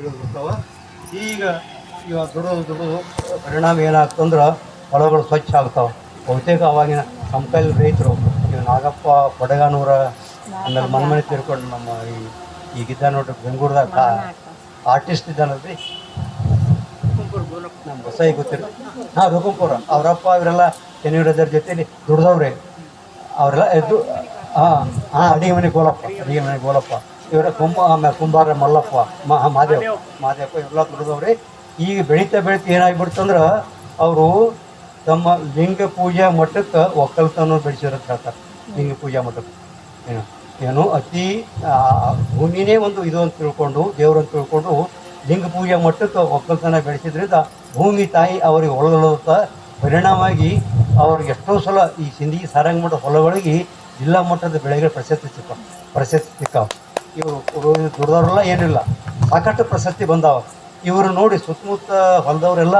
ಈಗ ಇವಾಗ ದುಡಿದು ದುಡಿದು ಪರಿಣಾಮ ಏನಾಗ್ತಂದ್ರೆ ಹೊಲಗಳು ಸ್ವಚ್ಛ ಆಗ್ತಾವೆ. ಬಹುತೇಕ ಅವಾಗಿನ ಸಂಕಲ್ ರೈತರು, ಈಗ ನಾಗಪ್ಪ, ಕೊಡಗಾನೂರ, ಆಮೇಲೆ ಮನ್ಮನೆ ತಿರ್ಕೊಂಡು ನಮ್ಮ ಈ ಈಗಿದ್ದ ನೋಡ್ರಿ ಬೆಂಗಳೂರದಾಗ ಆರ್ಟಿಸ್ಟ್ ಇದ್ದಾನಲ್ರಿ. ನಮ್ಮ ಬಸಾಯಿ ಗೊತ್ತಿರ ಹಾಂ ರಘುಂಪುರ ಅವರಪ್ಪ ಇವರೆಲ್ಲ ಚೆನ್ನೂರದರ ಜೊತೆಲಿ ದುಡ್ದವ್ರೆ. ಅವರೆಲ್ಲ ಎದ್ದು, ಹಾಂ ಹಾಂ, ಅಡಿಗೆ ಮನೆ ಗೋಲಪ್ಪ ಅಡಿಗೆ ಮನೆ ಗೋಲಪ್ಪ ಇವರ ಕುಂಬ ಕುಂಬಾರ, ಮಲ್ಲಪ್ಪ, ಮಹಾ ಮಹಾದೇವ್, ಮಹಾದೇವಪ್ಪ ಎಲ್ಲ ದುಡ್ದವ್ರಿ ಈಗ ಬೆಳೀತಾ ಬೆಳೀತಾ ಏನಾಗ್ಬಿಡ್ತಂದ್ರೆ ಅವರು ತಮ್ಮ ಲಿಂಗ ಪೂಜಾ ಮಠಕ್ಕೆ ಒಕ್ಕಲ್ತನ ಬೆಳೆಸಿರೋದು ಹೇಳ್ತಾರೆ ಲಿಂಗ ಪೂಜಾ ಮಠಕ್ಕೆ. ಏನು? ಏನು? ಅತಿ ಭೂಮಿನೇ ಒಂದು ಇದು ಅಂತ ತಿಳ್ಕೊಂಡು, ದೇವ್ರು ಅಂತ ತಿಳ್ಕೊಂಡು ಲಿಂಗ ಪೂಜಾ ಮಟ್ಟಕ್ಕೆ ಒಕ್ಕಲ್ತನ ಬೆಳೆಸಿದ್ರಿಂದ ಭೂಮಿ ತಾಯಿ ಅವರಿಗೆ ಒಳಗೊಳ್ಳುತ್ತ ಪರಿಣಾಮವಾಗಿ ಅವ್ರಿಗೆ ಎಷ್ಟೋ ಸಲ ಈ ಸಿಂದಗಿ ಸಾರಂಗ ಮಠ ಹೊಲಗಳಿಗೆ ಜಿಲ್ಲಾ ಮಟ್ಟದ ಬೆಳೆಗಳ ಪ್ರಶಸ್ತಿ ಸಿಕ್ಕ ಪ್ರಶಸ್ತಿ ಸಿಕ್ಕಾವ. ಇವರು ದುಡ್ದವ್ರೆಲ್ಲ ಏನಿಲ್ಲ. ಸಾಕಷ್ಟು ಪ್ರಶಸ್ತಿ ಬಂದಾವ. ಇವರು ನೋಡಿ ಸುತ್ತಮುತ್ತ ಹೊಲದವರೆಲ್ಲ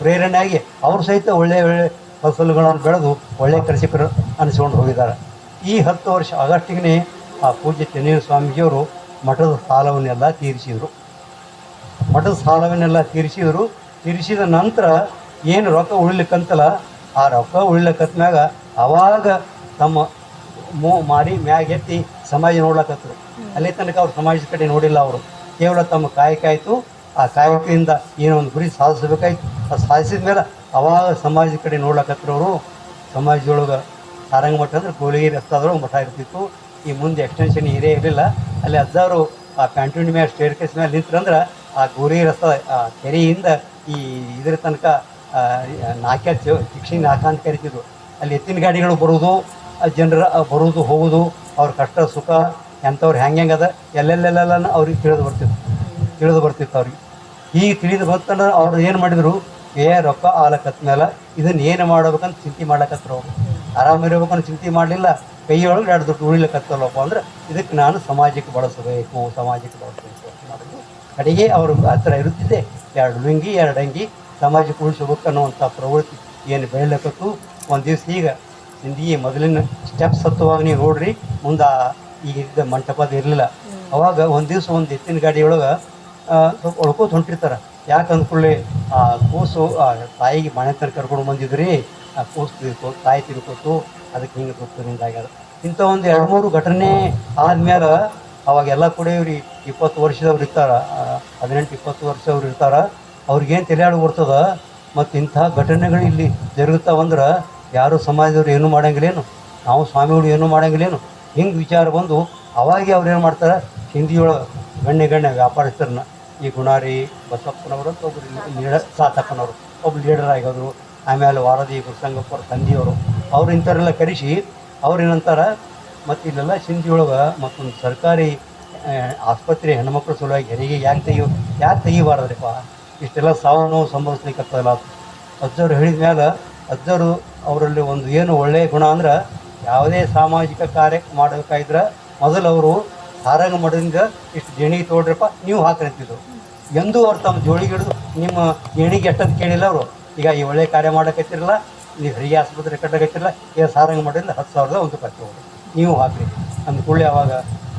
ಪ್ರೇರಣೆಯಾಗಿ ಅವರು ಸಹಿತ ಒಳ್ಳೆಯ ಒಳ್ಳೆ ಫಸಲುಗಳನ್ನು ಬೆಳೆದು ಒಳ್ಳೆಯ ಕೃಷಿಕರು ಅನಿಸ್ಕೊಂಡು ಹೋಗಿದ್ದಾರೆ. ಈ ಹತ್ತು ವರ್ಷ ಆಗಸ್ಟಿಗೆ ಆ ಪೂಜ್ಯ ಚೆನ್ನಯ್ಯ ಸ್ವಾಮೀಜಿಯವರು ಮಠದ ಸಾಲವನ್ನೆಲ್ಲ ತೀರಿಸಿದರು. ಮಠದ ಸಾಲವನ್ನೆಲ್ಲ ತೀರಿಸಿದರು. ತೀರಿಸಿದ ನಂತರ ಏನು ರೊಕ್ಕ ಉಳಿಲಿಕ್ಕಂತಲ್ಲ, ಆ ರೊಕ್ಕ ಉಳಿಲಿಕ್ಕತ್ಮ್ಯಾಗ ಅವಾಗ ತಮ್ಮ ಮೂ ಮಾರಿ ಮ್ಯಾಗ ಎತ್ತಿ ಸಮಾಜ ನೋಡ್ಲಕತ್ತರು ಅಲ್ಲಿ ತನಕ ಅವ್ರು ಸಮಾಜದ ಕಡೆ ನೋಡಿಲ್ಲ ಅವರು. ಕೇವಲ ತಮ್ಮ ಕಾಯಕ ಆಯಿತು ಆ ಕಾಯಕದಿಂದ ಏನೋ ಒಂದು ಗುರಿ ಸಾಧಿಸಬೇಕಾಯ್ತು. ಅದು ಸಾಧಿಸಿದ ಮೇಲೆ ಅವಾಗ ಸಮಾಜದ ಕಡೆ ನೋಡ್ಲಕತ್ತಿರೋರು ಸಮಾಜದೊಳಗೆ ಸಾರಂಗ ಮಠ ಅಂದ್ರೆ ಗೋಲಿಗೆ ರಸ್ತಾದೊಳಗೆ ಮಠ ಇರ್ತಿತ್ತು. ಈ ಮುಂದೆ ಎಕ್ಸ್ಟೆನ್ಷನ್ ಏರಿಯಾ ಇರಲಿಲ್ಲ. ಅಲ್ಲಿ ಅಜ್ಜಾರು ಆ ಕ್ಯಾಂಟೀನ್ ಮೇಲೆ ಸ್ಟೇರ್ ಕೇಸ್ ಮೇಲೆ ನಿಂತ್ರಂದ್ರೆ ಆ ಗೋರಿ ರಸ್ತ, ಆ ಕೆರೆಯಿಂದ ಈ ಇದ್ರ ತನಕ ನಾಕ್ಯ ಶಿಕ್ಷಣ ನಾಕ ಅಂತ ಕರಿತಿದ್ರು. ಅಲ್ಲಿ ಎತ್ತಿನ ಗಾಡಿಗಳು ಬರುವುದು ಆ ಜನರ ಬರೋದು ಹೋಗೋದು ಅವ್ರ ಕಷ್ಟ, ಸುಖ ಎಂಥವ್ರು ಹೆಂಗೆ ಹೆಂಗೆ ಅದ ಎಲ್ಲೆಲ್ಲೆಲ್ಲ ಅವ್ರಿಗೆ ತಿಳಿದು ಬರ್ತಿತ್ತು. ತಿಳಿದು ಬರ್ತಿತ್ತು ಅವ್ರಿಗೆ. ಈಗ ತಿಳಿದು ಬಂತಂದ್ರೆ ಅವ್ರು ಏನು ಮಾಡಿದರು, ಏ ರೊಕ್ಕ ಆಲಕತ್ ಮೇಲೆ ಇದನ್ನು ಏನು ಮಾಡ್ಬೇಕಂತ ಚಿಂತೆ ಮಾಡ್ಲಕತ್ರು ಅವರು. ಆರಾಮಿರ್ಬೇಕಂತ ಚಿಂತೆ ಮಾಡಲಿಲ್ಲ, ಕೈಯೊಳಗೆ ಎರಡು ದುಡ್ಡು ಉಳಿಲಕತ್ತಲ್ಲಪ್ಪ ಅಂದ್ರೆ ಇದಕ್ಕೆ ನಾನು ಸಮಾಜಕ್ಕೆ ಬಳಸಬೇಕು ಸಮಾಜಕ್ಕೆ ಬಳಸಬೇಕು ಅಂತ ಮಾಡಿದ್ರು. ಕಡೆಗೆ ಅವ್ರ ಥರ ಇರುತ್ತಿದ್ದೆ ಎರಡು ಲುಂಗಿ, ಎರಡು ಅಂಗಿ ಸಮಾಜಕ್ಕೆ ಉಳಿಸಬೇಕು ಅನ್ನುವಂಥ ಪ್ರವೃತ್ತಿ ಏನು ಬೆಳಿಲಕತ್ತು, ಒಂದು ದಿವಸ ಈಗ ಹಿಂದಿ ಮೊದಲಿನ ಸ್ಟೆಪ್ಸ್ ಹತ್ತುವಾಗ ನೀವು ನೋಡ್ರಿ ಮುಂದೆ ಈಗ ಇದ್ದ ಮಂಟಪದ ಇರಲಿಲ್ಲ. ಅವಾಗ ಒಂದು ದಿವಸ ಒಂದು ಎತ್ತಿನ ಗಾಡಿಯೊಳಗೆ ಸ್ವಲ್ಪ ಒಳ್ಕೋತ ಹೊಂಟಿರ್ತಾರೆ. ಯಾಕೆ ಅಂದ್ಕೊಳ್ಳಿ ಆ ಕೂಸು ಆ ತಾಯಿಗೆ ಮನೆ ತನಕ ಕರ್ಕೊಂಡು ಬಂದಿದ್ರಿ ಆ ಕೂಸು ತಿಳ್ಕೊ ತಾಯಿ ತಿಳ್ಕೊತು ಅದಕ್ಕೆ ಹಿಂಗೆ ಗೊತ್ತು ಹಿಂಗಾಗ್ಯದ ಇಂಥ ಒಂದು ಎರಡು ಮೂರು ಘಟನೆ ಆದ್ಮೇಲೆ ಅವಾಗೆಲ್ಲ ಕೂಡ ಇವ್ರಿ ಇಪ್ಪತ್ತು ವರ್ಷದವ್ರು ಇರ್ತಾರ ಹದಿನೆಂಟು ಇಪ್ಪತ್ತು ವರ್ಷದವ್ರು ಇರ್ತಾರೆ. ಅವ್ರಿಗೇನು ತಲೆಯಾಡು ಬರ್ತದ? ಮತ್ತು ಇಂಥ ಘಟನೆಗಳು ಇಲ್ಲಿ ಜరుగుತ್ತಾವಂದ್ರೆ ಯಾರು ಸಮಾಜದವ್ರು ಏನೂ ಮಾಡಂಗಿಲ್ಲೇನು? ನಾವು ಸ್ವಾಮಿಗಳು ಏನೂ ಮಾಡಂಗಿಲ್ಲೇನು? ಹಿಂಗೆ ವಿಚಾರ ಬಂದು ಅವಾಗೆ ಅವ್ರು ಏನು ಮಾಡ್ತಾರೆ? ಹಿಂದಿಯೊಳಗೆ ಗಣ್ಯ ಗಣ್ಯ ವ್ಯಾಪಾರಸ್ಥರನ್ನ, ಈ ಗುಣಾರಿ ಬಸಪ್ಪನವರು ಅಂತ ಒಬ್ಬರು ಲೀಡರ್ ಸಾತಪ್ಪನವರು ಒಬ್ಬ ಲೀಡರ್ ಆಗಿದ್ರು ಆಮೇಲೆ ವಾರದಿ ಗುರುಸಂಗಪ್ಪರ ತಂದೆಯವರು, ಅವ್ರು ಇಂಥವರೆಲ್ಲ ಕರೆಸಿ ಅವ್ರು ಏನಂತಾರೆ? ಮತ್ತು ಇಲ್ಲೆಲ್ಲ ಸಿಂಧಿಯೊಳಗೆ ಮತ್ತೊಂದು ಸರ್ಕಾರಿ ಆಸ್ಪತ್ರೆ ಹೆಣ್ಮಕ್ಳು ಸಲುವಾಗಿ ಹೆರಿಗೆ ಯಾಕೆ ತೆಗಿಯೋ ಯಾಕೆ ತೆಗಿಬಾರ್ದ್ರಿಪ್ಪ? ಇಷ್ಟೆಲ್ಲ ಸಾವು ನೋವು ಸಂಭವಿಸ್ಲಿಕ್ಕೆ ಅಜ್ಜವ್ರು ಹೇಳಿದ ಮೇಲೆ ಅಜ್ಜವರು ಅವರಲ್ಲಿ ಒಂದು ಏನು ಒಳ್ಳೆಯ ಗುಣ ಅಂದ್ರೆ ಯಾವುದೇ ಸಾಮಾಜಿಕ ಕಾರ್ಯ ಮಾಡಬೇಕಾದ್ರೆ ಮೊದಲು ಅವರು ಸಾರಂಗ ಮಠದಿಂದ ಇಷ್ಟು ದೇಣಿಗೆ ತೊಗೊಳ್ರಪ್ಪ ನೀವು ಹಾಕ್ರಿ ಎಂದೂ ಅವ್ರು ತಮ್ಮ ಜೋಳಿಗೆ ಹಿಡಿದು ನಿಮ್ಮ ದೇಣಿಗೆ ಎಷ್ಟಂತ ಕೇಳಿಲ್ಲ ಅವರು. ಈಗ ಈ ಒಳ್ಳೆಯ ಕಾರ್ಯ ಮಾಡಕತ್ತಿರಲ್ಲ ನೀವು ಹೆರಿಗೆ ಆಸ್ಪತ್ರೆ ಕಟ್ಟಕತ್ತಿರಲ್ಲ, ಈಗ ಸಾರಂಗ ಮಠದಿಂದ ಹತ್ತು ಸಾವಿರದ ಒಂದು ಹೋಗ್ರಿ ನೀವು ಹಾಕ್ರಿ. ಅಂದ ಕೂಡಲೇ ಅವಾಗ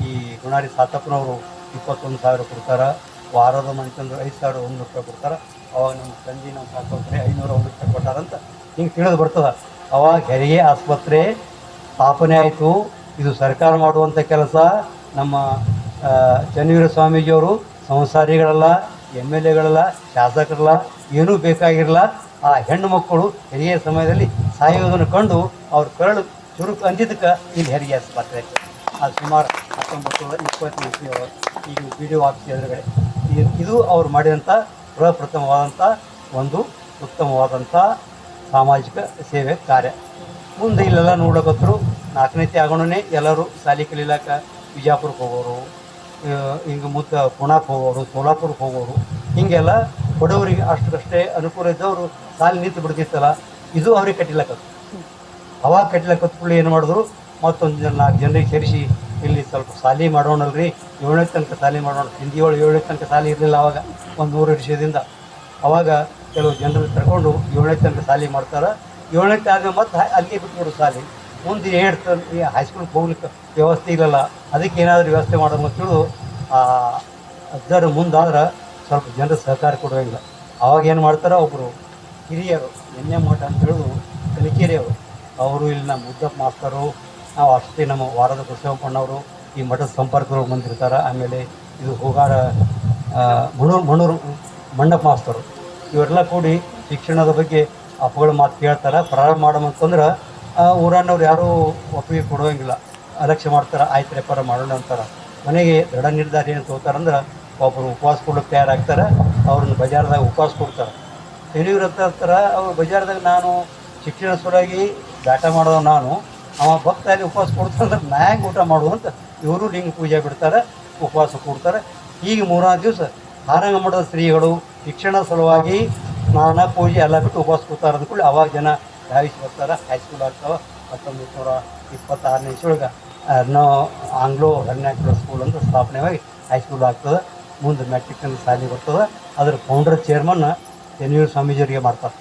ಈ ಗುಣಾರಿ ಸಾತಪ್ಪನವರು ಇಪ್ಪತ್ತೊಂದು ಸಾವಿರ ಕೊಡ್ತಾರೆ, ವಾರದ ಮನುಷ್ಯಂದ್ರೆ ಐದು ಸಾವಿರ ಒಂದು ರೂಪಾಯಿ ಕೊಡ್ತಾರೆ. ಅವಾಗ ನಮ್ಮ ತಂದೆ ನಮ್ಮ ಸಾಕೋದ್ರೆ ಐನೂರ ಒಂದು ರೂಪಾಯಿ ಕೊಟ್ಟಾರಂತ ಹಿಂಗೆ ತಿಳಿದು ಬರ್ತದೆ. ಅವಾಗ ಹೆರಿಗೆ ಆಸ್ಪತ್ರೆ ಸ್ಥಾಪನೆ ಆಯಿತು. ಇದು ಸರ್ಕಾರ ಮಾಡುವಂಥ ಕೆಲಸ. ನಮ್ಮ ಚನ್ನವೀರ ಸ್ವಾಮೀಜಿಯವರು ಸಂಸಾರಿಗಳಲ್ಲ, ಎಂ ಎಲ್ ಎಗಳಲ್ಲ, ಶಾಸಕರಲ್ಲ, ಏನೂ ಬೇಕಾಗಿರಲ್ಲ. ಆ ಹೆಣ್ಣು ಮಕ್ಕಳು ಹೆರಿಗೆ ಸಮಯದಲ್ಲಿ ಸಾಯೋದನ್ನು ಕಂಡು ಅವ್ರ ಕರಳು ಚುರುಕು ಅಂದಿದ್ದಕ್ಕೆ ಇಲ್ಲಿ ಹೆರಿಗೆ ಆಸ್ಪತ್ರೆ. ಅದು ಸುಮಾರು ಹತ್ತೊಂಬತ್ತು ನೂರ ಇಪ್ಪತ್ತು ಈಗ ಬಿ ಡಿ ಆಫೀಸ್ ಎದುರುಗಡೆ ಇದು ಅವ್ರು ಮಾಡಿದಂಥ ಪ್ರಪ್ರಥಮವಾದಂಥ ಒಂದು ಉತ್ತಮವಾದಂಥ ಸಾಮಾಜಿಕ ಸೇವೆ, ಕಾರ್ಯ. ಮುಂದೆ ಇಲ್ಲೆಲ್ಲ ನೋಡ್ಲಕತ್ರು ನಾಲ್ಕನೇತಿ ಆಗೋಣನೇ ಎಲ್ಲರೂ ಶಾಲೆ ಕಲೀಲಾಕ ಬಿಜಾಪುರಕ್ಕೆ ಹೋಗೋರು ಹಿಂಗೆ ಮುತ್ತ ಪುಣಾಕ್ ಹೋಗೋರು, ಸೋಲಾಪುರಕ್ಕೆ ಹೋಗೋರು. ಹೀಗೆಲ್ಲ ಬಡವರಿಗೆ ಅಷ್ಟಕ್ಕಷ್ಟೇ ಅನುಕೂಲ ಇದ್ದವರು ಸಾಲಿ ನಿಂತು ಬಿಡ್ತಿತ್ತಲ್ಲ, ಇದು ಅವ್ರಿಗೆ ಕಟ್ಟಿಲಕತ್ತು. ಅವಾಗ ಕಟ್ಲಕ್ಕ ಕೂಡ ಏನು ಮಾಡಿದ್ರು, ಮತ್ತೊಂದು ಜನ ನಾಲ್ಕು ಜನರಿಗೆ ಸೇರಿಸಿ, ಇಲ್ಲಿ ಸ್ವಲ್ಪ ಸಾಲಿ ಮಾಡೋಣಲ್ರಿ, ಏಳನೇ ತನಕ ಸಾಲಿ ಮಾಡೋಣ ಹಿಂದಿ ಒಳಗೆ ಏಳನೇ ತನಕ ಸಾಲಿ ಇರಲಿಲ್ಲ ಅವಾಗ, ಒಂದು ನೂರು ವರ್ಷದಿಂದ. ಅವಾಗ ಕೆಲವು ಜನರು ತಗೊಂಡು ಏಳನೇ ತನಕ ಸಾಲಿ ಮಾಡ್ತಾರೆ. ಏಳನೇ ಆಗ ಮತ್ತೆ ಅಲ್ಲಿಗೆ ಬಿಟ್ಬಿಡು ಸಾಲಿ ಮುಂದೆ ಏಳು ಹೈಸ್ಕೂಲ್ಗೆ ಹೋಗ್ಲಿಕ್ಕೆ ವ್ಯವಸ್ಥೆ ಇಲ್ಲಲ್ಲ. ಅದಕ್ಕೆ ಏನಾದರೂ ವ್ಯವಸ್ಥೆ ಮಾಡೋದು ಅಂತ ಅದರ ಮುಂದಾದ್ರೆ ಸ್ವಲ್ಪ ಜನರು ಸಹಕಾರ ಕೊಡುವಂಗಿಲ್ಲ. ಅವಾಗ ಏನು ಮಾಡ್ತಾರೆ ಒಬ್ಬರು ಹಿರಿಯರು, ಎಣ್ಣೆ ಮಠ ಅಂತ ಹೇಳೋದು ಕಲಿಕೇರಿಯವರು ಅವರು ಇಲ್ಲಿ ನಮ್ಮ ಮುದ್ದಪ್ಪ ಮಾಸ್ತರು, ನಾವು ಅಷ್ಟೇ ನಮ್ಮ ವಾರದ ಕೃಷ್ಣಪ್ಪಣ್ಣವರು, ಈ ಮಠದ ಸಂಪರ್ಕರು ಬಂದಿರ್ತಾರೆ. ಆಮೇಲೆ ಇದು ಹೋಗಾರ ಮಣೂರು ಮಣೂರು ಮಂಡಪ ಮಾಸ್ತರು. ಇವರೆಲ್ಲ ಕೂಡಿ ಶಿಕ್ಷಣದ ಬಗ್ಗೆ ಅಪ್ಪಗಳ ಮಾತು ಕೇಳ್ತಾರೆ. ಪ್ರಾರಂಭ ಮಾಡಮಂತಂದ್ರೆ ಊರನ್ನವ್ರು ಯಾರೂ ಒಪ್ಪಿಗೆ ಕೊಡೋಂಗಿಲ್ಲ. ಅಲಕ್ಷ್ಯ ಮಾಡ್ತಾರೆ, ಆಯ್ತು ರೆಪಾರ ಮಾಡೋಣ ಅಂತಾರೆ. ಮನೆಗೆ ದೃಢ ನಿರ್ಧಾರ ಏನು ತಗೋತಾರಂದ್ರೆ ಒಬ್ಬರು ಉಪವಾಸ ಕೊಡೋಕೆ ತಯಾರಾಗ್ತಾರೆ, ಅವ್ರನ್ನ ಬಜಾರ್ದಾಗ ಉಪವಾಸ ಕೊಡ್ತಾರೆ. ತೆರಿವ್ರ ಹತ್ರ ಅವ್ರು ಬಜಾರ್ದಾಗ ನಾನು ಶಿಕ್ಷಣ ಸಲುವಾಗಿ ದಾಟ ಮಾಡೋದು ನಾನು. ಅವ ಭಕ್ತಾಗಿ ಉಪವಾಸ ಕೊಡ್ತಾರಂದ್ರೆ ನಾ ಹೆಂಗೆ ಊಟ ಮಾಡುವ ಅಂತ ಇವರು ಲಿಂಗ ಪೂಜೆ ಬಿಡ್ತಾರೆ, ಉಪವಾಸ ಕೊಡ್ತಾರೆ. ಈಗ ಮೂರಾರು ದಿವಸ ಹಾರಂಗ ಮಠದ ಶ್ರೀಗಳು ಶಿಕ್ಷಣ ಸಲುವಾಗಿ ಸ್ನಾನ ಪೂಜೆ ಎಲ್ಲ ಬಿಟ್ಟು ಉಪವಾಸ ಕೂತಾರೆ ಅಂದ್ಕೊಳ್ಳಿ ಅವಾಗ ಜನ ಯಾವಿಸ್ ಬರ್ತಾರೆ. ಹೈಸ್ಕೂಲ್ ಆಗ್ತಾವೆ. ಹತ್ತೊಂಬತ್ತು ನೂರ ಇಪ್ಪತ್ತಾರನೇ ಇಸ್ಯೊಳಗೆ ನೋ ಆಂಗ್ಲೋ ವರ್ನಾಕ್ಯುಲರ್ ಸ್ಕೂಲ್ ಅಂತ ಸ್ಥಾಪನೆವಾಗಿ ಹೈಸ್ಕೂಲ್ ಆಗ್ತದೆ. ಮುಂದೆ ಮ್ಯಾಟ್ರಿಕ್ ಅಂತ ಶಾಲೆ ಬರ್ತದೆ. ಅದ್ರ ಫೌಂಡರ್ ಚೇರ್ಮನ್ ಎನ್ಯೂರ್ ಸ್ವಾಮೀಜಿಯವರಿಗೆ ಮಾಡ್ತಾರೆ.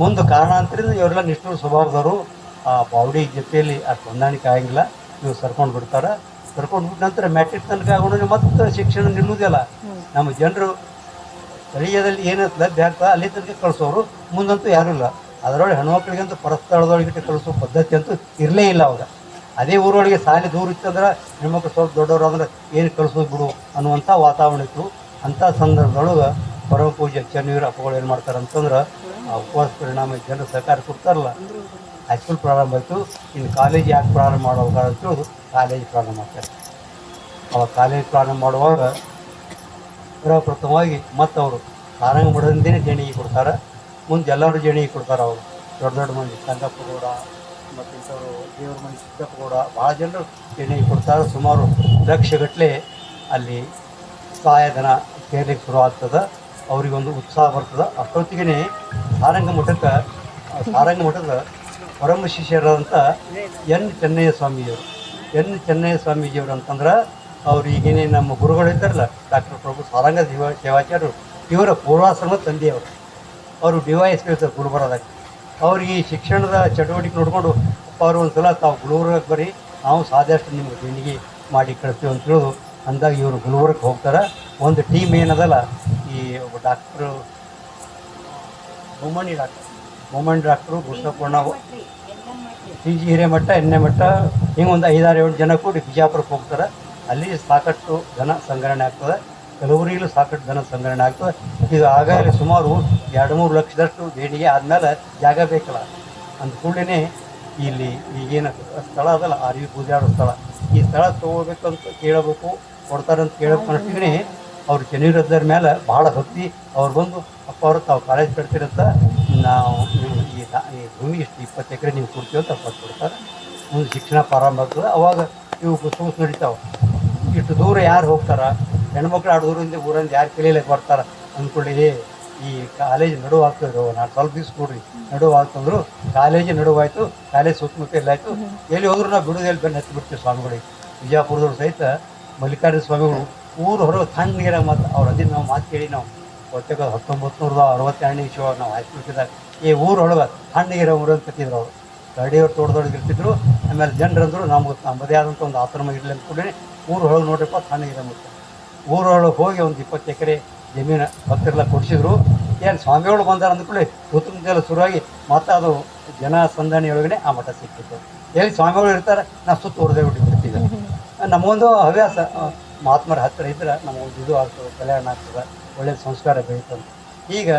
ಮುಂದೆ ಕಾರಣಾಂತರಿಂದ ಇವರೆಲ್ಲ ನಿಷ್ಠೂರು ಸ್ವಭಾವದವರು ಆ ಬಾವಡಿ ಜೊತೆಯಲ್ಲಿ ಅಷ್ಟು ಹೊಂದಾಣಿಕೆ ಆಗಂಗಿಲ್ಲ. ಇವ್ರು ಸರ್ಕೊಂಡು ಬಿಡ್ತಾರೆ. ಸರ್ಕೊಂಡು ಬಿಟ್ಟ ನಂತರ ಮ್ಯಾಟ್ರಿಕ್ ತನಕ ಆಗೋಣ ಮತ್ತೆ ಶಿಕ್ಷಣ ನಿಲ್ಲುವುದಿಲ್ಲ ನಮ್ಮ ಜನರು ಸ್ಥಳೀಯದಲ್ಲಿ ಏನು ಲಭ್ಯ ಆಗ್ತದೆ ಅಲ್ಲಿ ತನಕ ಕಳಿಸೋರು, ಮುಂದಂತೂ ಯಾರೂ ಇಲ್ಲ. ಅದರೊಳಗೆ ಹೆಣ್ಮಕ್ಳಿಗಂತೂ ಪರಸ್ಥಳದೊಳಗಿಟ್ಟು ಕಳಿಸೋ ಪದ್ಧತಿ ಅಂತೂ ಇರಲೇ ಇಲ್ಲ ಅವಾಗ. ಅದೇ ಊರೊಳಗೆ ಸಾಲಿ ದೂರ ಇತ್ತಂದ್ರೆ ಹೆಣ್ಮಕ್ಳು ಸ್ವಲ್ಪ ದೊಡ್ಡವರು ಅಂದ್ರೆ ಏನು ಕಳಿಸೋದು ಬಿಡು ಅನ್ನುವಂಥ ವಾತಾವರಣ ಇತ್ತು. ಅಂಥ ಸಂದರ್ಭದೊಳಗೆ ಪರಮ ಪೂಜೆ ಚೆನ್ನೀರ ಅಪ್ಪಗಳು ಏನು ಮಾಡ್ತಾರೆ ಅಂತಂದ್ರೆ ಆ ಉಪವಾಸ ಪರಿಣಾಮ ಜನರು ಸಹಕಾರ ಕೊಡ್ತಾರಲ್ಲ ಹೈಸ್ಕೂಲ್ ಪ್ರಾರಂಭ ಆಯಿತು. ಇನ್ನು ಕಾಲೇಜ್ ಯಾಕೆ ಪ್ರಾರಂಭ ಮಾಡೋವಾಗ ಅಂತ ಹೇಳೋದು ಕಾಲೇಜ್ ಪ್ರಾರಂಭ ಮಾಡ್ತಾರೆ. ಅವಾಗ ಕಾಲೇಜ್ ಪ್ರಾರಂಭ ಮಾಡುವಾಗ ಪ್ರಥಮವಾಗಿ ಮತ್ತು ಅವರು ಸಾರಂಗ ಮಠದಿಂದನೇ ದೇಣಿಗೆ ಕೊಡ್ತಾರೆ. ಮುಂದೆ ಎಲ್ಲರೂ ದೇಣಿಗೆ ಕೊಡ್ತಾರೆ ಅವರು. ದೊಡ್ಡ ದೊಡ್ಡ ಮಂದಿ. ಸಂಗಪ್ಪ ಗೌಡ ಮತ್ತು ಇಂಥವ್ರು ದೇವ್ರ ಮಂದಿ ಸಿದ್ದಪ್ಪ ಗೌಡ ಭಾಳ ಜನರು ಜೇಣಿಗೆ ಕೊಡ್ತಾರೆ. ಸುಮಾರು ಲಕ್ಷಗಟ್ಟಲೆ ಅಲ್ಲಿ ಸಹಾಯಧನ ಸೇರ್ಲಿಕ್ಕೆ ಶುರು ಆಗ್ತದೆ. ಅವರಿಗೊಂದು ಉತ್ಸಾಹ ಬರ್ತದೆ. ಅಷ್ಟೊತ್ತಿಗೆ ಸಾರಂಗ ಮಠಕ್ಕೆ ಸಾರಂಗ ಮಠದ ಪರಮ ಶಿಷ್ಯರಾದಂಥ ಎನ್. ಚೆನ್ನಯ್ಯ ಸ್ವಾಮೀಜಿಯವರು. ಎನ್. ಚೆನ್ನಯ್ಯ ಸ್ವಾಮೀಜಿಯವರು ಅಂತಂದ್ರೆ ಅವ್ರು ಈಗಿನ ನಮ್ಮ ಗುರುಗಳು ಇದ್ದಾರಲ್ಲ, ಡಾಕ್ಟರ್ ಪ್ರಭು ಸಾರಂಗ ಶಿವ ಶಿವಾಚಾರ್ಯರು ಇವರ ಪೂರ್ವಾಶ್ರಮ ತಂದೆಯವರು ಅವರು. ಡಿ ವೈ ಎಸ್ ಪಿ ಗುಲ್ಬರ್ಗದಾಗ ಅವ್ರಿಗೆ ಈ ಶಿಕ್ಷಣದ ಚಟುವಟಿಕೆ ನೋಡಿಕೊಂಡು, ಅವರು ಒಂದು ಸಲ ತಾವು ಗುಲ್ಬರ್ಗಕ್ಕೆ ಬರೀ, ನಾವು ಸಾಧ್ಯಷ್ಟು ನಿಮ್ಗೆ ದೇಣಿಗೆ ಮಾಡಿ ಕಳಿಸ್ತೀವಿ ಅಂತ ಹೇಳೋದು. ಅಂದಾಗ ಇವರು ಗುಲ್ಬರ್ಗಕ್ಕೆ ಹೋಗ್ತಾರೆ. ಒಂದು ಟೀಮ್ ಏನದಲ್ಲ, ಈ ಒಬ್ಬ doctor Bommanni doctor. Bommanni doctor Basavapoorna C G Hiremath ಎಣ್ಣೆ ಮಠ ಹಿಂಗೆ ಒಂದು ಐದಾರು, ಏಳು ಜನ ಕೂಡಿ ಬಿಜಾಪುರಕ್ಕೆ ಹೋಗ್ತಾರೆ. ಅಲ್ಲಿ ಸಾಕಷ್ಟು ಧನ ಸಂಗ್ರಹಣೆ ಆಗ್ತದೆ. ಕೆಲವರಿಗೂ ಸಾಕಷ್ಟು ಧನ ಸಂಗ್ರಹಣೆ ಆಗ್ತದೆ. ಇದು ಆಗಲೇ ಸುಮಾರು ಎರಡು ಮೂರು ಲಕ್ಷದಷ್ಟು ದೇಣಿಗೆ ಆದಮೇಲೆ ಜಾಗ ಬೇಕಲ್ಲ. ಅಂದ ಕೂಡಲೇ ಇಲ್ಲಿ ಈಗೇನು ಸ್ಥಳ ಅದಲ್ಲ ಅರಿವಿ ಆಡೋ ಸ್ಥಳ. ಈ ಸ್ಥಳ ತೊಗೋಬೇಕಂತ ಕೇಳಬೇಕು ಕೊಡ್ತಾರಂತ ಕೇಳಬೇಕು ಅನ್ಸ್ತಿದ್ದೀನಿ ಅವ್ರು ಚೆನ್ನೀರದ್ದರ ಮೇಲೆ ಭಾಳ ಭಕ್ತಿ. ಅವ್ರು ಬಂದು, ಅಪ್ಪ ಅವರು ತಾವು ಕಾಲೇಜ್ ಕಟ್ತಿರಂತ, ನಾವು ಈ ಈ ಭೂಮಿ ಇಷ್ಟು ಇಪ್ಪತ್ತು ಎಕರೆ ನೀವು ಕೊಡ್ತೀವಿ ಅಂತ ಕೊಡ್ತಾರೆ. ಮುಂದೆ ಶಿಕ್ಷಣ ಪ್ರಾರಂಭ ಆಗ್ತದೆ. ಅವಾಗ ಇವು ಪುಸ್ತಕ ನಡೀತಾವೆ. ಇಷ್ಟು ದೂರ ಯಾರು ಹೋಗ್ತಾರ? ಹೆಣ್ಮಕ್ಳು ಆಡು ದೂರದಿಂದ ಊರಿಂದ ಯಾರು ಕಲೀಲಿಕ್ಕೆ ಬರ್ತಾರ ಅಂದ್ಕೊಳ್ಳಿ ಈ ಕಾಲೇಜ್ ನಡುವು ಆಗ್ತದ್ರು ನಾನು ಸ್ವಲ್ಪ ದಿವ್ಸ ಕೊಡ್ರಿ ನಡುವು ಆಗ್ತಂದ್ರು ಕಾಲೇಜ್ ನಡುವಾಯ್ತು, ಕಾಲೇಜ್ ಸುತ್ತಮುತ್ತ ಎಲ್ಲ ಆಯಿತು ಎಲ್ಲಿ ಹೋದ್ರು ನಾವು ಬಿಡುದಲ್ಲಿ ಬೆನ್ನು ಹತ್ತಿ ಬಿಡ್ತೀವಿ ಸ್ವಾಮಿಗಳಿಗೆ. ವಿಜಯಪುರದವ್ರು ಸಹಿತ ಮಲ್ಲಿಕಾರ್ಜುನ ಸ್ವಾಮಿಗಳು ಊರು ಹೊರಗೆ ತಣ್ಣಗಿರ ಮತ್ತು ಅವ್ರ ಅದಿನ ನಾವು ಮಾತು ಕೇಳಿ ನಾವು ಒತ್ತಗ ಹತ್ತೊಂಬತ್ತು ನೂರದ ಅರವತ್ತೆರಡನೇ ಇಶ್ವ ನಾವು ಹಾಕಿಬಿಟ್ಟಿದ್ದಾಗ ಈ ಊರೊಳಗೆ ತಣ್ಣಗಿರೋ ಊರು ಅಂತ ಕತ್ತಿದ್ರು ಅವರು. ಗಾಡಿಯವ್ರು ತೋಟದೊಳಗೆ ಇರ್ತಿದ್ರು. ಆಮೇಲೆ ಜನರಂದ್ರು ನಮ್ಗೆ ನಮ್ಮದೇ ಆದಂಥ ಒಂದು ಆಶ್ರಮ ಇರಲಿ ಅಂತ ಊರು ಹೊಳಗೆ ನೋಡ್ರಿಪ್ಪ ಮತ್ತೆ ಊರು ಊರೊಳಗೆ ಹೋಗಿ ಒಂದು ಇಪ್ಪತ್ತು ಎಕರೆ ಜಮೀನು ಭಕ್ತರೆಲ್ಲ ಕೊಡಿಸಿದ್ರು. ಏನು ಸ್ವಾಮಿಗಳು ಬಂದಾರ ಅಂದ್ಕೊಳ್ಳಿ ಸುತ್ತಮುತ್ತಲ ಶುರುವಾಗಿ ಮತ್ತೆ ಅದು ಜನ ಸಂದಣಿ ಒಳಗಡೆ ಆ ಮಠ ಸಿಕ್ಕಿತ್ತು. ಎಲ್ಲಿ ಸ್ವಾಮಿಗಳು ಇರ್ತಾರೆ, ನಾವು ಸುತ್ತ ಹೊರದೇ ಬಿಟ್ಟಿರ್ತೀವಿ ನಮಗೊಂದು ಹವ್ಯಾಸ. ಮಹಾತ್ಮರ ಹತ್ತಿರ ಇದ್ರೆ ನಮಗೊಂದು ಇದು ಆಗ್ತದೆ, ಕಲ್ಯಾಣ ಆಗ್ತದೆ ಒಳ್ಳೆಯ ಸಂಸ್ಕಾರ ಬೆಳೀತದೆ ಈಗ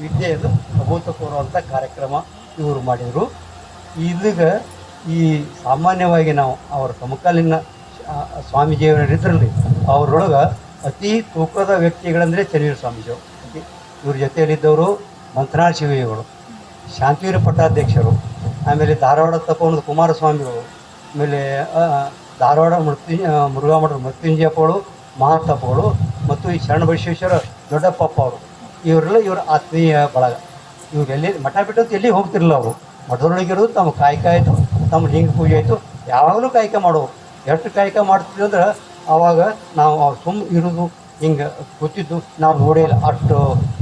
ವಿದ್ಯೆಯದು ಅಭೂತಪೂರ್ವಂಥ ಕಾರ್ಯಕ್ರಮ ಇವರು ಮಾಡಿದರು. ಇದೀಗ ಈ ಸಾಮಾನ್ಯವಾಗಿ ನಾವು ಅವರ ಸಮಕಾಲೀನ ಸ್ವಾಮೀಜಿಯವರು ಇದ್ರಲ್ಲಿ ಅವರೊಳಗೆ ಅತಿ ತೂಕದ ವ್ಯಕ್ತಿಗಳಂದರೆ ಚೆನ್ನವೀರ ಸ್ವಾಮೀಜಿಯವರು. ಇವ್ರ ಜೊತೆಯಲ್ಲಿದ್ದವರು ಮಂತ್ರಾಳ ಶಿವಯ್ಯಗಳು ಶಾಂತಿವೀರ ಪಟ್ಟಾಧ್ಯಕ್ಷರು, ಆಮೇಲೆ ಧಾರವಾಡ ತಪ್ಪವನದ ಕುಮಾರಸ್ವಾಮಿಗಳು ಆಮೇಲೆ ಧಾರವಾಡ ಮೃತ್ಯು ಮುರುಘಾ ಮಠದ ಮೃತ್ಯುಂಜಯಪ್ಪಗಳು ಮಹಾತಪ್ಪಗಳು ಮತ್ತು ಈ ಶರಣ ಬಸವೇಶ್ವರ ದೊಡ್ಡಪ್ಪಪ್ಪ ಅವರು ಇವರೆಲ್ಲ ಇವರ ಆತ್ಮೀಯ ಬಳಗ. ಇವ್ರು ಎಲ್ಲಿ ಮಠ ಬಿಟ್ಟದ್ದು ಎಲ್ಲಿ ಹೋಗ್ತಿರಲಿಲ್ಲ ಅವರು. ಮಠದೊಳಗಿರೋದು ತಮ್ಮ ಕಾಯಕ ಆಯಿತು ತಮ್ಮ ಲಿಂಗ ಪೂಜೆ ಆಯಿತು, ಯಾವಾಗಲೂ ಕಾಯಕ ಮಾಡೋರು ಎಷ್ಟು ಕಾಯಕ ಮಾಡ್ತಿದ್ವಿ ಅಂದ್ರೆ ಆವಾಗ ನಾವು ಅವ್ರು ಸುಮ್ಮ ಇರೋದು, ಹಿಂಗೆ ಕೂತಿದ್ದು, ನಾವು ನೋಡಿಲ್ಲ ಅಷ್ಟು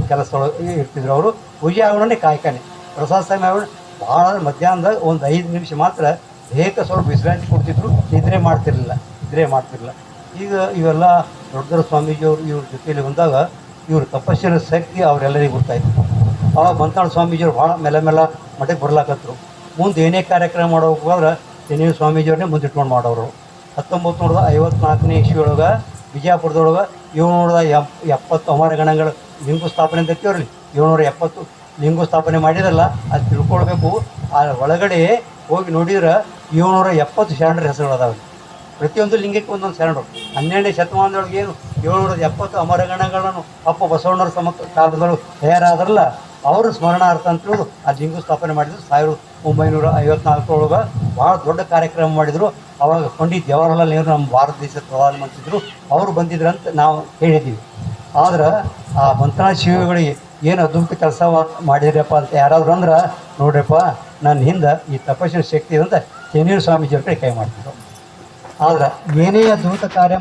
ಕೆಲಸ ಇರ್ತಿದ್ರು ಅವರು. ಪೂಜೆ ಆಗೋಣನೇ ಕಾಯಕನೇ. ಪ್ರಸಾದ ಸಮಯ ಅವರು ಭಾಳ ಮಧ್ಯಾಹ್ನದಾಗ ಒಂದು ಐದು ನಿಮಿಷ ಮಾತ್ರ ದೇಹಕ್ಕೆ ಸ್ವಲ್ಪ ವಿಶ್ರಾಂತಿ ಕೊಡ್ತಿದ್ರು, ನಿದ್ರೆ ಮಾಡ್ತಿರಲಿಲ್ಲ ನಿದ್ರೆ ಮಾಡ್ತಿರಲಿಲ್ಲ. ಈಗ ಇವೆಲ್ಲ ದೊಡ್ಡ ಸ್ವಾಮೀಜಿಯವರು ಇವ್ರ ಜೊತೆಯಲ್ಲಿ ಬಂದಾಗ ಇವರು ತಪಸ್ಸಿನ ಶಕ್ತಿ ಅವರೆಲ್ಲರಿಗೂ ಗೊತ್ತಾಯಿತು ಆವಾಗ ಮಂತಾಳ ಸ್ವಾಮೀಜಿಯವರು ಭಾಳ ಮೆಲ್ಲ ಮೆಲ್ಲ ಮಠಕ್ಕೆ ಬರ್ಲಾಕತ್ರು. ಮುಂದೆ ಏನೇ ಕಾರ್ಯಕ್ರಮ ಮಾಡೋಕ್ಕಾದ್ರೆ ತೆನಿಯ ಸ್ವಾಮೀಜಿಯವ್ರನ್ನೇ ಮುಂದಿಟ್ಕೊಂಡು ಮಾಡೋರು. ಹತ್ತೊಂಬತ್ತು ನೂರದ ಐವತ್ನಾಲ್ಕನೇ ಇಸ್ವಿ ಒಳಗೆ ವಿಜಯಪುರದೊಳಗೆ ಏಳ್ನೂರದ ಎಪ್ ಎಪ್ಪತ್ತು ಅಮರ ಗಣಗಳು ಲಿಂಗು ಸ್ಥಾಪನೆ ಅಂತ ಇರ್ಲಿ ಏಳ್ನೂರ ಎಪ್ಪತ್ತು ಲಿಂಗು ಸ್ಥಾಪನೆ ಮಾಡಿರಲ್ಲ ಅದು ತಿಳ್ಕೊಳ್ಬೇಕು. ಆ ಒಳಗಡೆ ಹೋಗಿ ನೋಡಿದ್ರೆ ಏಳ್ನೂರ ಎಪ್ಪತ್ತು ಶರಣರ ಹೆಸರುಗಳು ಅದಾವೆ ಪ್ರತಿಯೊಂದು ಲಿಂಗಕ್ಕೆ ಒಂದೊಂದು ಶರಣರು. ಹನ್ನೆರಡನೇ ಶತಮಾನದೊಳಗೆ ಏನು? ಏಳ್ನೂರ ಎಪ್ಪತ್ತು ಅಮರಗಣಗಳನ್ನು ಅಪ್ಪ ಬಸವಣ್ಣರ ಸಮ ಕಾಲದೊಳಗೆ ತಯಾರಾದ್ರಲ್ಲ ಅವರು ಸ್ಮರಣಾರ್ಥ ಅಂತ ಹೇಳೋದು. ಆ ಜಿಂಗು ಸ್ಥಾಪನೆ ಮಾಡಿದ್ರು ಸಾವಿರದ ಒಂಬೈನೂರ ಐವತ್ನಾಲ್ಕರೊಳಗೆ ಭಾಳ ದೊಡ್ಡ ಕಾರ್ಯಕ್ರಮ ಮಾಡಿದರು. ಅವಾಗ ಪಂಡಿತ್ ಜವಾಹರ್ಲಾಲ್ ನೆಹರು ನಮ್ಮ ಭಾರತ ದೇಶದ ಪ್ರಧಾನಮಂತ್ರಿ ಅವರು ಅಂತ ನಾವು ಹೇಳಿದ್ದೀವಿ. ಆದ್ರೆ ಆ ಮಂತ್ರಾ ಶಿವಗಳಿಗೆ ಏನು ಅದ್ಭುತ ಕೆಲಸ ಮಾಡಿದ್ರಪ್ಪ ಅಂತ ಯಾರಾದ್ರು ಅಂದ್ರೆ, ನೋಡ್ರಪ್ಪ ನನ್ನ ಹಿಂದೆ ಈ ತಪಸ್ಸಿನ ಶಕ್ತಿ ಅಂತ ಚೆನ್ನೀರು ಸ್ವಾಮೀಜಿ ಕೈ ಮಾಡ್ತಿದ್ರು. ಆದ್ರೆ ಏನೇ ಅದ್ಭುತ ಕಾರ್ಯ